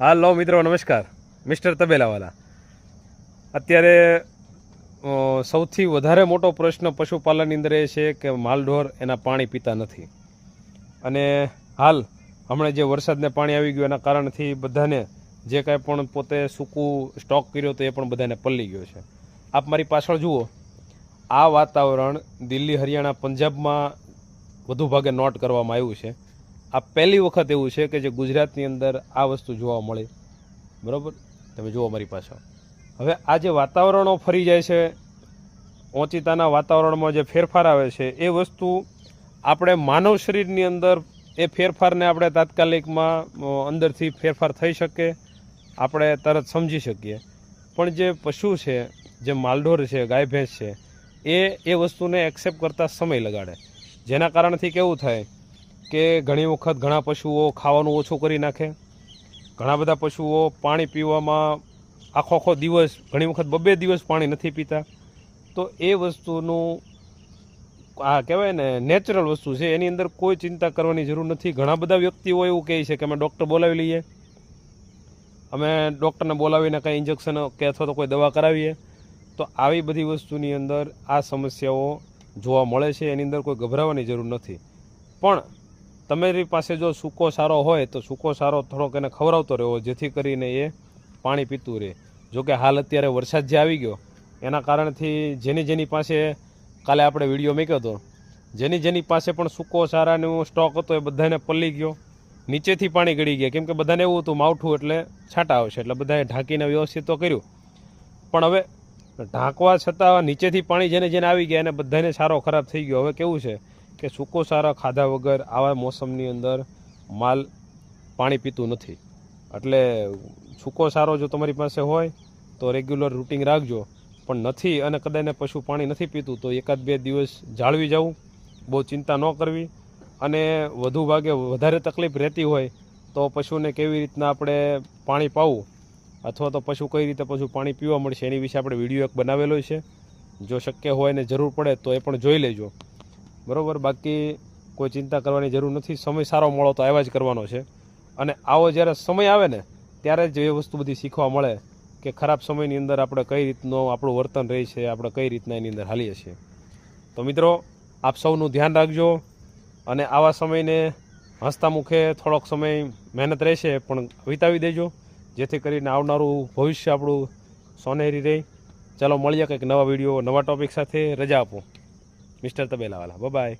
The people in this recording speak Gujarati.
હાલો મિત્રો, નમસ્કાર. મિસ્ટર તબેલાવાલા. અત્યારે સૌથી વધારે મોટો પ્રશ્ન પશુપાલનની અંદર એ છે કે માલઢોર એના પાણી પીતા નથી. અને હાલ, હમણાં જે વરસાદને પાણી આવી ગયું એના કારણથી બધાને જે કાંઈ પણ પોતે સૂકું સ્ટોક કર્યો તો એ પણ બધાને પલ્લી ગયો છે. આપ મારી પાછળ જુઓ, આ વાતાવરણ દિલ્હી, હરિયાણા, પંજાબમાં વધુ ભાગે નોટ કરવામાં આવ્યું છે. આ પહેલી વખત એવું છે કે જે ગુજરાતની અંદર આ વસ્તુ જોવા મળે. બરાબર? તમે જુઓ મારી પાછળ. હવે આ જે વાતાવરણો ફરી જાય છે, ઓચિતાના વાતાવરણમાં જે ફેરફાર આવે છે, એ વસ્તુ આપણે માનવ શરીરની અંદર એ ફેરફારને આપણે તાત્કાલિકમાં અંદરથી ફેરફાર થઈ શકે, આપણે તરત સમજી શકીએ. પણ જે પશુ છે, જે માલઢોર છે, ગાય ભેંસ છે, એ એ વસ્તુને એક્સેપ્ટ કરતાં સમય લગાડે. જેના કારણથી કેવું થાય કે ઘણી વખત ઘણા પશુઓ ખાવાનું ઓછું કરી નાખે. ઘણા બધા પશુઓ પાણી પીવામાં આખો આખો દિવસ, ઘણી વખત બબે દિવસ પાણી નથી પીતા. તો એ વસ્તુનું આ કહેવાય ને નેચરલ વસ્તુ છે. એની અંદર કોઈ ચિંતા કરવાની જરૂર નથી. ઘણા બધા વ્યક્તિઓ એવું કહે છે કે અમે ડૉક્ટર બોલાવી લઈએ. અમે ડૉક્ટરને બોલાવીને કંઈ ઇન્જેક્શન કે અથવા તો કોઈ દવા કરાવીએ. તો આવી બધી વસ્તુની અંદર આ સમસ્યાઓ જોવા મળે છે. એની અંદર કોઈ ગભરાવાની જરૂર નથી. પણ તમારી પાસે જો સૂકો સારો હોય તો સૂકો સારો થોડોક એને ખવડાવતો રહેવો, જેથી કરીને એ પાણી પીતું રહે. જોકે હાલ અત્યારે વરસાદ જે આવી ગયો, એના કારણથી જેની જેની પાસે, કાલે આપણે વીડિયો મૂક્યો હતો, જેની જેની પાસે પણ સૂકો સારાનો સ્ટોક હતો એ બધાને પલ્લી ગયો. નીચેથી પાણી ગળી ગયા. કેમ કે બધાને એવું હતું, માવઠું એટલે છાંટા આવશે, એટલે બધાએ ઢાંકીને વ્યવસ્થિત તો કર્યું. પણ હવે ઢાંકવા છતાં નીચેથી પાણી જેને જેને આવી ગયા એને બધાને સારો ખરાબ થઈ ગયો. હવે કેવું છે? કે સૂકો સારા ખાધા વગર આવા મોસમની અંદર માલ પાણી પીતું નથી. એટલે સૂકો સારો જો તમારી પાસે હોય, તો રેગ્યુલર રૂટિંગ રાખજો. પણ નથી અને કદાચને પશુ પાણી નથી પીતું, તો એકાદ બે દિવસ જાળવી જવું. બહુ ચિંતા ન કરવી. અને વધુ ભાગે વધારે તકલીફ રહેતી હોય, તો પશુને કેવી રીતના આપણે પાણી પાવું? અથવા તો પશુ કઈ રીતે પશુ પાણી પીવા મળશે? એની વિશે આપણે વીડિયો એક બનાવેલો છે. જો શક્ય હોય ને જરૂર પડે, તો એ પણ જોઈ લેજો. બરાબર? બાકી કોઈ ચિંતા કરવાની જરૂર નથી. સમય સારો મળો તો આવ્યા જ કરવાનો છે. અને આવો જ્યારે સમય આવે ને, ત્યારે જ એ વસ્તુ બધી શીખવા મળે કે ખરાબ સમયની અંદર આપણે કઈ રીતનું આપણું વર્તન રહે છે, આપણે કઈ રીતના એની અંદર હાલીએ છીએ. તો મિત્રો, આપ સૌનું ધ્યાન રાખજો અને આવા સમયને હસતા મુખે થોડોક સમય મહેનત રહેશે પણ વિતાવી દેજો, જેથી કરીને આવનારું ભવિષ્ય આપણું સોનેરી રહે. ચાલો, મળીએ કંઈક નવા વીડિયો, નવા ટોપિક સાથે. રજા આપો. મિસ્ટર તબેલાવાલા. બાય